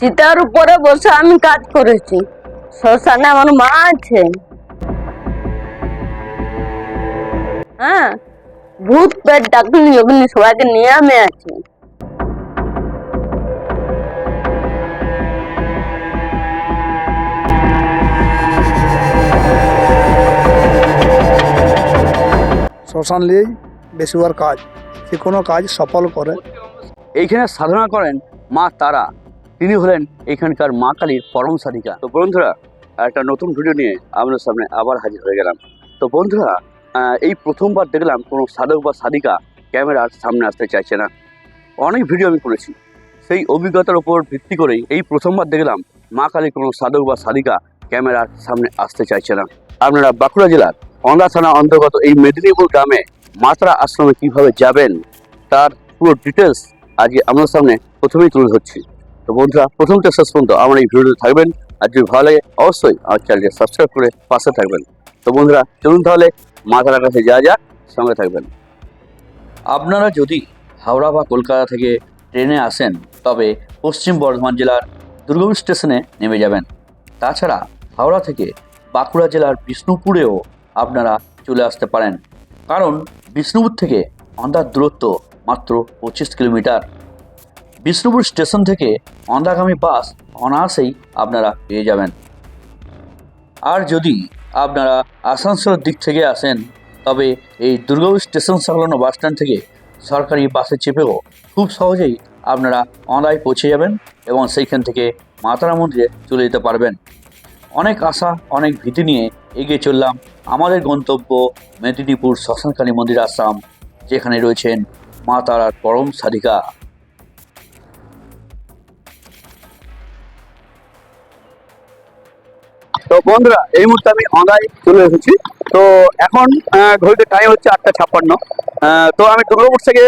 চিতার উপরে বসে আমি কাজ করেছি। শ্মশানে আমার মা আছে। হ্যাঁ ভূত পেট ডাকনি অগ্নি সবাইকে নিয়ে আমি আছি। শ্মশান নিয়েই বেশিরভাগ কাজ যে কোনো কাজ সফল করে। এইখানে সাধনা করেন মা তারা। তিনি হলেন এখানকার মা কালীর পরম সাধিকা। তো বন্ধুরা, একটা নতুন ভিডিও নিয়ে আপনার সামনে আবার হাজির হয়ে গেলাম। তো বন্ধুরা এই প্রথমবার দেখলাম কোনো সাধক বা সাধিকা ক্যামেরার সামনে আসতে চাইছে না। অনেক ভিডিও আমি করেছি। সেই অভিজ্ঞতার উপর ভিত্তি করেই এই প্রথমবার দেখলাম মা কালী কোনো সাধক বা সাধিকা ক্যামেরার সামনে আসতে চাইছে না। আপনারা বাঁকুড়া জেলার অন্দা থানা অন্তর্গত এই মেদিনীপুর গ্রামে মাত্রা আশ্রমে কীভাবে যাবেন, তার পুরো ডিটেলস আজকে আপনার সামনে প্রথমেই তুলে ধরছি। তো বন্ধুরা, প্রথম থেকে শেষ পর্যন্ত আমার এই ভিডিওতে থাকবেন। আর যদি ভালো লাগে, অবশ্যই আমার চ্যানেলকে সাবস্ক্রাইব করে পাশে থাকবেন। তো বন্ধুরা, চলুন তাহলে মাথার কাছে যা যাক, সঙ্গে থাকবেন। আপনারা যদি হাওড়া বা কলকাতা থেকে ট্রেনে আসেন, তবে পশ্চিম বর্ধমান জেলার দুর্গম স্টেশনে নেমে যাবেন। তাছাড়া হাওড়া থেকে বাঁকুড়া জেলার বিষ্ণুপুরেও আপনারা চলে আসতে পারেন। কারণ বিষ্ণুপুর থেকে অন্ধার দূরত্ব মাত্র পঁচিশ কিলোমিটার। বিষ্ণুপুর স্টেশন থেকে অন্ধাগামী বাস অনায়াসেই আপনারা পেয়ে যাবেন। আর যদি আপনারা আসানসোলের দিক থেকে আসেন, তবে এই দুর্গাপুর স্টেশন সংলগ্ন বাস স্ট্যান্ড থেকে সরকারি বাসে চেপেও খুব সহজেই আপনারা অনায় পৌঁছে যাবেন এবং সেইখান থেকে মাতারা মন্দিরে চলে যেতে পারবেন। অনেক আশা, অনেক ভীতি নিয়ে এগিয়ে চললাম আমাদের গন্তব্য মেদিনীপুর শ্মশানকালী মন্দির আসাম যেখানে রয়েছেন মা তারার পরম সাধিকা। তো বন্ধুরা, এই মুহূর্তে আমি অঙ্গাই চলে এসেছি। তো এখন ঘড়িতে টাইম হচ্ছে আটটা ছাপ্পান্ন। তো আমি দুর্গাপুর থেকে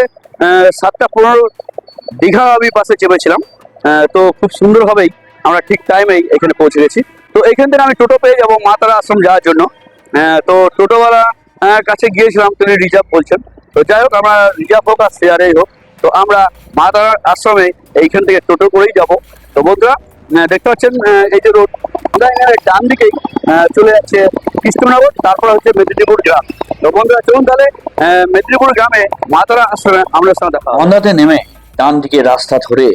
সাতটা পনেরো দীঘা আমি বাসে চেপেছিলাম। তো খুব সুন্দরভাবেই আমরা ঠিক টাইমেই এখানে পৌঁছে গেছি। তো এখান থেকে আমি টোটো পেয়ে যাব মা তারা আশ্রম যাওয়ার জন্য। তো টোটোওয়ালা কাছে গিয়েছিলাম, তিনি রিজার্ভ বলছেন। তো যাই হোক, আমরা রিজার্ভ হোক আর শেয়ারেই হোক। তো আমরা মা তারার আশ্রমে এইখান থেকে টোটো করেই যাব। তো বন্ধুরা দেখতে পাচ্ছেন এই যে রোড ডান দিকেই চলে যাচ্ছে কৃষ্ণনগর, তারপর হচ্ছে মেদিনীপুর গ্রাম। তো বন্ধুরা, চলুন তাহলে মেদিনীপুর গ্রামে মাতারা আশ্রমে আমরা সঙ্গে দেখা অন্ধাতে নেমে ডান দিকে রাস্তা ধরে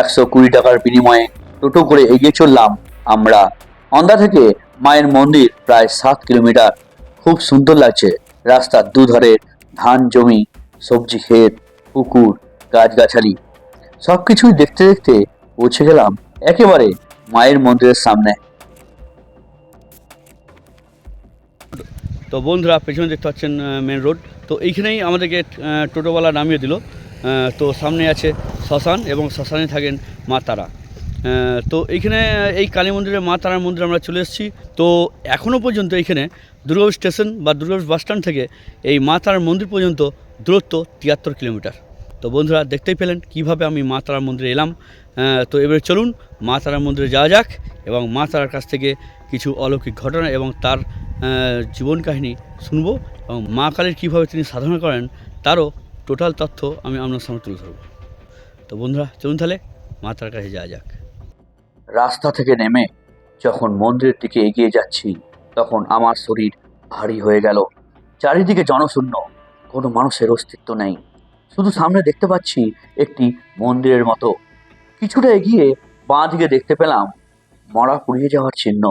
একশো কুড়ি টাকার বিনিময়ে টোটো করে এগিয়ে চললাম আমরা। অন্ধা থেকে মায়ের মন্দির প্রায় সাত কিলোমিটার। খুব সুন্দর লাগছে রাস্তার দুধারে, ধান জমি, সবজি ক্ষেত, পুকুর, গাছগাছালি। সব কিছুই দেখতে দেখতে পৌঁছে গেলাম একেবারে মায়ের মন্দিরের সামনে। তো বন্ধুরা, পেছনে দেখতে পাচ্ছেন মেন রোড তো এইখানেই আমাদেরকে টোটোওয়ালা নামিয়ে দিল। তো সামনে আছে শ্মশান এবং শ্মশানে থাকেন মা তারা। তো এইখানে এই কালী মন্দিরে মা তারার মন্দিরে আমরা চলে এসেছি। তো এখনও পর্যন্ত এইখানে দুর্গাপুর স্টেশন বা দুর্গাপুর বাস স্ট্যান্ড থেকে এই মা তারার মন্দির পর্যন্ত দূরত্ব তিয়াত্তর কিলোমিটার। তো বন্ধুরা, দেখতেই পেলেন কীভাবে আমি মা তারার মন্দিরে এলাম। তো এবারে চলুন মা তারার মন্দিরে যাওয়া যাক এবং মা তারার কাছ থেকে কিছু অলৌকিক ঘটনা এবং তার জীবন কাহিনী শুনব এবং মা কালীর কীভাবে তিনি সাধনা করেন তারও টোটাল তথ্য আমি আপনার সামনে তুলে ধরবো। তো বন্ধুরা, চলুন তাহলে মা তার কাছে যাওয়া যাক। রাস্তা থেকে নেমে যখন মন্দিরের দিকে এগিয়ে যাচ্ছি, তখন আমার শরীর ভারী হয়ে গেল। চারিদিকে জনশূন্য, কোনো মানুষের অস্তিত্ব নেই। শুধু সামনে দেখতে পাচ্ছি একটি মন্দিরের মতো। কিছুটা এগিয়ে বাঁ দিকে দেখতে পেলাম মরা পুড়িয়ে যাওয়ার চিহ্ন।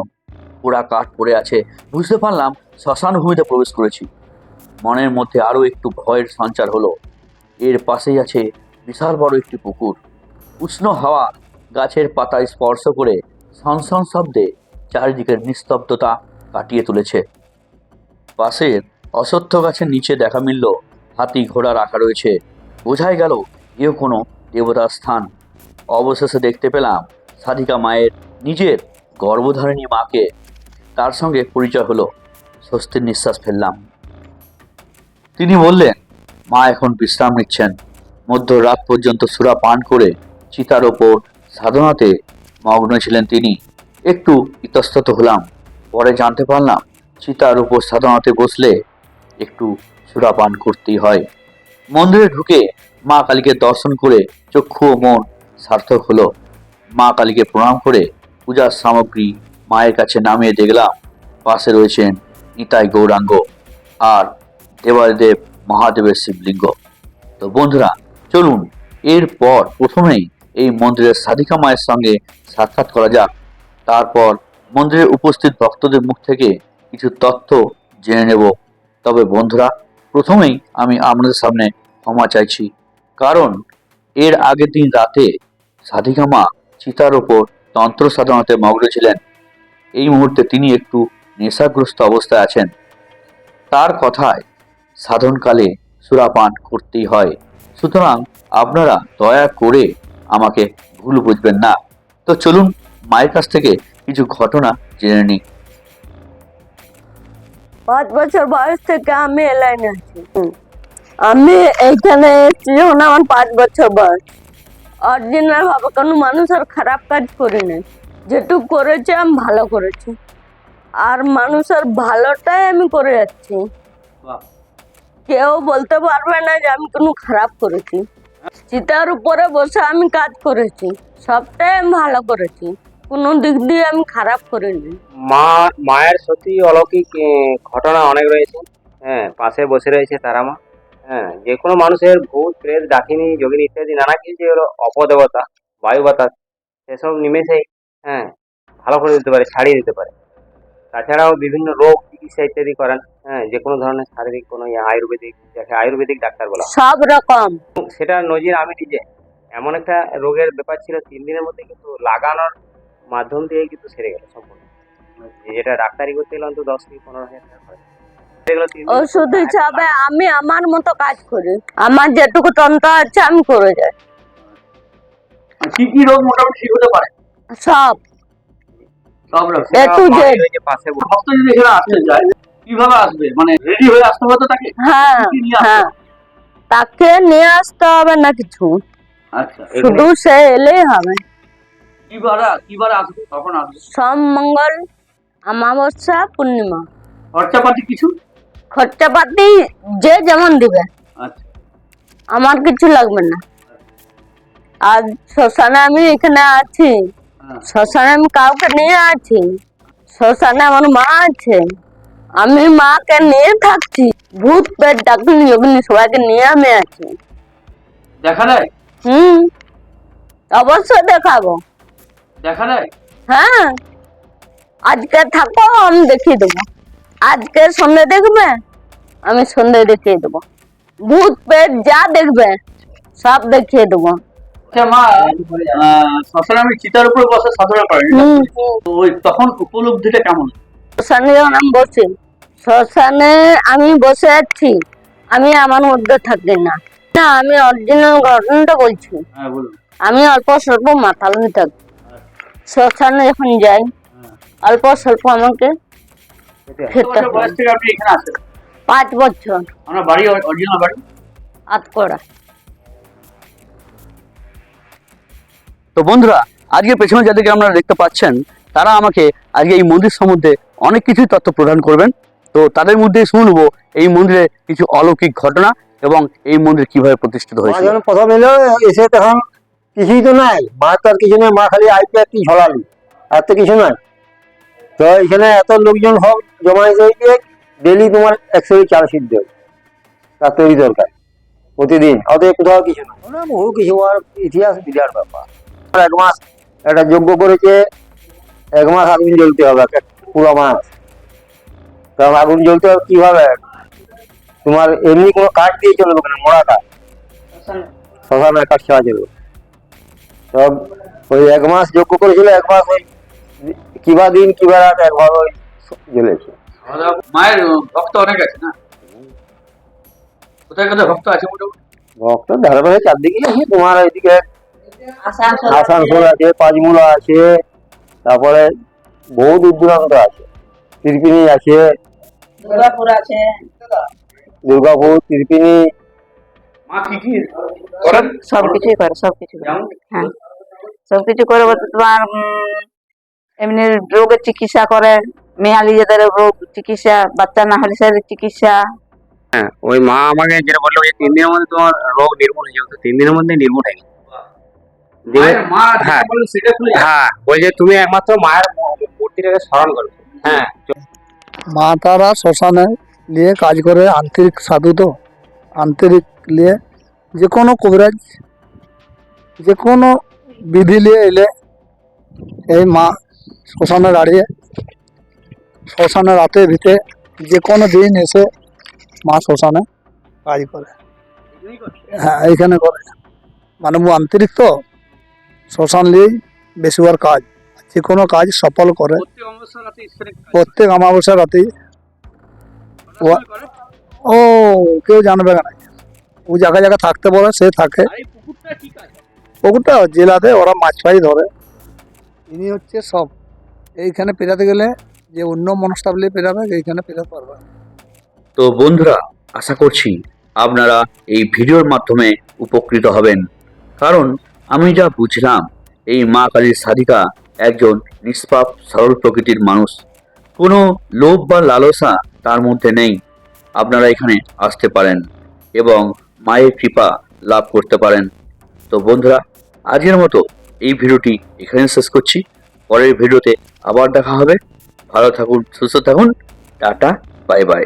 পোড়া কাঠ পড়ে আছে। বুঝতে পারলাম শ্মশান ভূমিতে প্রবেশ করেছি। মনের মধ্যে আরও একটু ভয়ের সঞ্চার হলো। এর পাশেই আছে বিশাল বড় একটি পুকুর। উষ্ণ হাওয়া গাছের পাতায় স্পর্শ করে সনসন শব্দে চারিদিকের নিস্তব্ধতা কাটিয়ে তুলেছে। পাশের অশ্বত্থ গাছের নিচে দেখা মিলল হাতি ঘোড়া রাখা রয়েছে। বোঝাই গেল এও কোনো দেবতার স্থান। অবশেষে দেখতে পেলাম সাধিকা মায়ের নিজের গর্ভধারিণী মাকে তার সঙ্গে পরিচয় হলো। স্বস্তির নিঃশ্বাস ফেললাম। তিনি বললেন, মা এখন বিশ্রাম নিচ্ছেন। মধ্যরাত পর্যন্ত সুরা পান করে চিতার ওপর সাধনাতে মগ্ন ছিলেন তিনি। একটু ইতস্তত হলাম। পরে জানতে পারলাম, চিতার উপর সাধনাতে বসলে একটু সুরাপান করতেই হয়। মন্দিরে ঢুকে মা কালীকে দর্শন করে চক্ষু ও মন সার্থক হলো। মা কালীকে প্রণাম করে পূজার সামগ্রী মায়ের কাছে নামিয়ে দেখলাম। পাশে রয়েছেন নিতাই গৌরাঙ্গ আর দেবাদেব মহাদেবের শিবলিঙ্গ। তো বন্ধুরা, চলুন, এরপর প্রথমেই এই মন্দিরের সাধিকা মায়ের সঙ্গে সাক্ষাৎ করা যাক। তারপর মন্দিরে উপস্থিত ভক্তদের মুখ থেকে কিছু তথ্য জেনে নেব। তবে বন্ধুরা, প্রথমেই আমি আপনাদের সামনে ক্ষমা চাইছি। কারণ এর আগের দিন রাতে সাধিকা মা চিতার ওপর তন্ত্র সাধনাতে মগ্ন ছিলেন। এই মুহূর্তে তিনি একটু নেশাগ্রস্ত অবস্থায় আছেন। তার কথায় সাধনকালে সুরাপান করতেই হয়। সুতরাং আপনারা দয়া করে আমাকে ভুল বুঝবেন না। তো চলুন মায়ের কাছ থেকে কিছু ঘটনা জেনে নিই। পাঁচ বছর বয়স থেকে আমি এই লাইনে আছি। আমি এইখানে এসেছি যখন আমার পাঁচ বছর বয়স। অরিজিনাল ভাবে কোনো মানুষ আর খারাপ কাজ করিনি। যেটুকু করেছে আমি ভালো করেছি। আর মানুষের ভালোটাই আমি করে যাচ্ছি। কেউ বলতে পারবে না যে আমি কোনো খারাপ করেছি। চিতার উপরে বসে আমি কাজ করেছি। সবটাই আমি ভালো করেছি। কোনো দিক দিয়ে আমি খারাপ করিনি। মা মায়ের সত্যি অলৌকিক ঘটনা অনেক রয়েছে। হ্যাঁ পাশে বসে রয়েছে তারা মা। হ্যাঁ যে কোনো মানুষের ভূত প্রেত ডাকিনি যোগিনী ইত্যাদি নানা কিছু যে হলো অপদেবতা বায়ু বাতাস সেসব নিমেষেই হ্যাঁ ভালো করে দিতে পারে ছাড়িয়ে দিতে পারে। তাছাড়াও বিভিন্ন রোগ চিকিৎসা ইত্যাদি করেন হ্যাঁ যে কোনো ধরনের শারীরিক কোনো ইয়ে আয়ুর্বেদিক যাকে আয়ুর্বেদিক ডাক্তার বলা সব রকম। সেটা নজির আমি নিজে। এমন একটা রোগের ব্যাপার ছিল তিন দিনের মধ্যে কিন্তু লাগানোর মাধ্যম দিয়ে কিন্তু সেরে গেল সম্পূর্ণ। যেটা ডাক্তারি করতে গেলে অন্তত দশ থেকে পনেরো হাজার টাকা খরচ। ওষুধ হিসাবে আমি আমার মতো কাজ করি। আমার যেটুকু তন্ত্র আছে আমি করে যাই। কি কি রোগ মোটামুটি ঠিক হতে পারে? সব। সব রকম এ টু জেড। পাশে ভক্ত যদি এখানে আসতে চায়। কীভাবে আসবে? মানে রেডি হয়ে আসতে হবে তো তাকে? হ্যাঁ নিয়ে আসতে হ্যাঁ। তাকে নিয়ে আসতে হবে না কিছু। আচ্ছা শুধু সে এলেই হবে। কিবারে কিবারে আসবে? কখন আসবে? সোম মঙ্গল অমাবস্যা পূর্ণিমা। খরচাপাতি কিছু? খরচাপাতি যে যেমন দিবে। আচ্ছা। আমার কিছু লাগবে না। আর শ্মশানে আমি এখানে আছি। হ্যাঁ। শ্মশানে আমি কাউকে নিয়ে আছি। শ্মশানে আমার মা আছে। আমি মাকে নিয়ে থাকছি। ভূত পেট ডাকিনি যোগিনী সবাইকে নিয়ে আমি আছি। দেখা দেয় হুম। অবশ্যই দেখাবো। দেখা দেয় হ্যাঁ। আজকে থাকো আমি দেখিয়ে দেবো। আজকে সন্ধ্যে দেখবে? আমি সন্ধ্যে দেখিয়ে দেবো। ভূত পেট যা দেখবে সব দেখিয়ে দেবো। আচ্ছা আমি চিতার উপরে বসে সাধনা করেন ওই তখন উপলব্ধিটা কেমন? শ্মশানে যখন আমি বসি। শ্মশানে আমি বসে আছি আমি আমার মধ্যে থাকি না। না আমি অরিজিনাল ঘটনাটা বলছি। হ্যাঁ আমি অল্প স্বল্প মাতাল হয়ে থাকি শ্মশানে যখন যাই অল্প স্বল্প আমাকে বয়স থেকে আপনি এখানে আসেন পাঁচ বছর। আমার বাড়ি অরিজিনাল বাড়ি? আতকড়া। তো বন্ধুরা আজকে পেছনে যাদেরকে আপনারা দেখতে পাচ্ছেন তারা আমাকে আজকে এই মন্দির সম্বন্ধে অনেক কিছুই তথ্য প্রদান করবেন। তো তাদের মধ্যে শুনব এই মন্দিরে কিছু অলৌকিক ঘটনা এবং এই মন্দির কীভাবে প্রতিষ্ঠিত হয়েছে। প্রথম এলো এসে তখন কিছুই তো নাই। মা তো আর কিছু নেই মা খালি আইপি একটি ঝলালি। আর তো কিছু নাই। তো এখানে এত লোকজন হোক জমা হয়েছে ডেলি তোমার একশো চাল সিদ্ধ তার তৈরি দরকার প্রতিদিন অতএব কোথাও কিছু না। বহু কিছু আর ইতিহাস বিরাট ব্যাপার। এক মাস একটা যজ্ঞ করেছে এক মাস আগুন জ্বলতে হবে পুরো মাস। কারণ আগুন জ্বলতে হবে কীভাবে? তোমার এমনি কোনো কাঠ দিয়ে চলবে না মরা কাঠ শ্মশানে। কাঠ ছাড়া চলবে। সব ওই এক মাস যোগ্য করেছিল এক মাস ওই কিবা দিন কিবা রাত ওই জ্বলেছে মায়ের ভক্ত অনেক আছে না? কোথায় কোথায় ভক্ত আছে মোটামুটি? ভক্ত ধারে চারদিকে আছে তোমার এদিকে আসানসোল আছে পাঁচমুলা আছে তারপরে বহু দূর দূরান্ত আছে। তিরপিনি আছে। দুর্গাপুর আছে। দুর্গাপুর তিরপিনি মা কি কি করেন সবকিছুই করে সবকিছু হ্যাঁ সবকিছু করে বলতে তোমার এমনি রোগের চিকিৎসা করে মেয়ালি যাদের রোগ চিকিৎসা বাচ্চা না হলে সে চিকিৎসা। ওই মা আমাকে যেটা বলল যে তিন দিনের মধ্যে তোমার রোগ নির্মূল হয়ে যাবে তিন দিনের মধ্যে নির্মূল হয়ে হ্যাঁ। হ্যাঁ বলছে তুমি একমাত্র মায়ের মূর্তিটাকে স্মরণ করো। হ্যাঁ মা তারা শ্মশানে নিয়ে কাজ করে আন্তরিক সাধু তো আন্তরিক নিয়ে যে কোনো কবিরাজ যে কোনো বিধি নিয়ে এলে এই মা শ্মশানে দাঁড়িয়ে, শ্মশানে রাতে ভিতে যে কোনো দিন এসে মা শ্মশানে কাজ করে। হ্যাঁ এইখানে করে। মানে ও আন্তরিক তো, শ্মশান নিয়েই বেশিবার কাজ। যে কোনো কাজ সফল করে। প্রত্যেক অমাবস্যা রাতে ঈশ্বরের কাজ প্রত্যেক অমাবস্যা রাতে ও- কেউ জানবে না। ও জায়গায় জায়গায় থাকতে বলে, সে থাকে। পুকুরটা জেলাতে ওরা মাছ ফাই ধরে। ইনি হচ্ছে সব এইখানে পেরাতে গেলে যে অন্য মনস্তাবলে পেরাবে, এইখানে পেরাতে পারবে। তো বন্ধুরা, আশা করছি আপনারা এই ভিডিওর মাধ্যমে উপকৃত হবেন। কারণ আমি যা বুঝলাম, এই মা কালীর সাধিকা একজন নিষ্পাপ, সরল প্রকৃতির মানুষ। কোনো লোভ বা লালসা তার মধ্যে নেই। আপনারা এখানে আসতে পারেন এবং মায়ের কৃপা লাভ করতে পারেন। তো বন্ধুরা, আজকের মতো এই ভিডিওটি এখানে শেষ করছি। পরের ভিডিওতে আবার দেখা হবে। ভালো থাকুন সুস্থ থাকুন। Tata bye bye.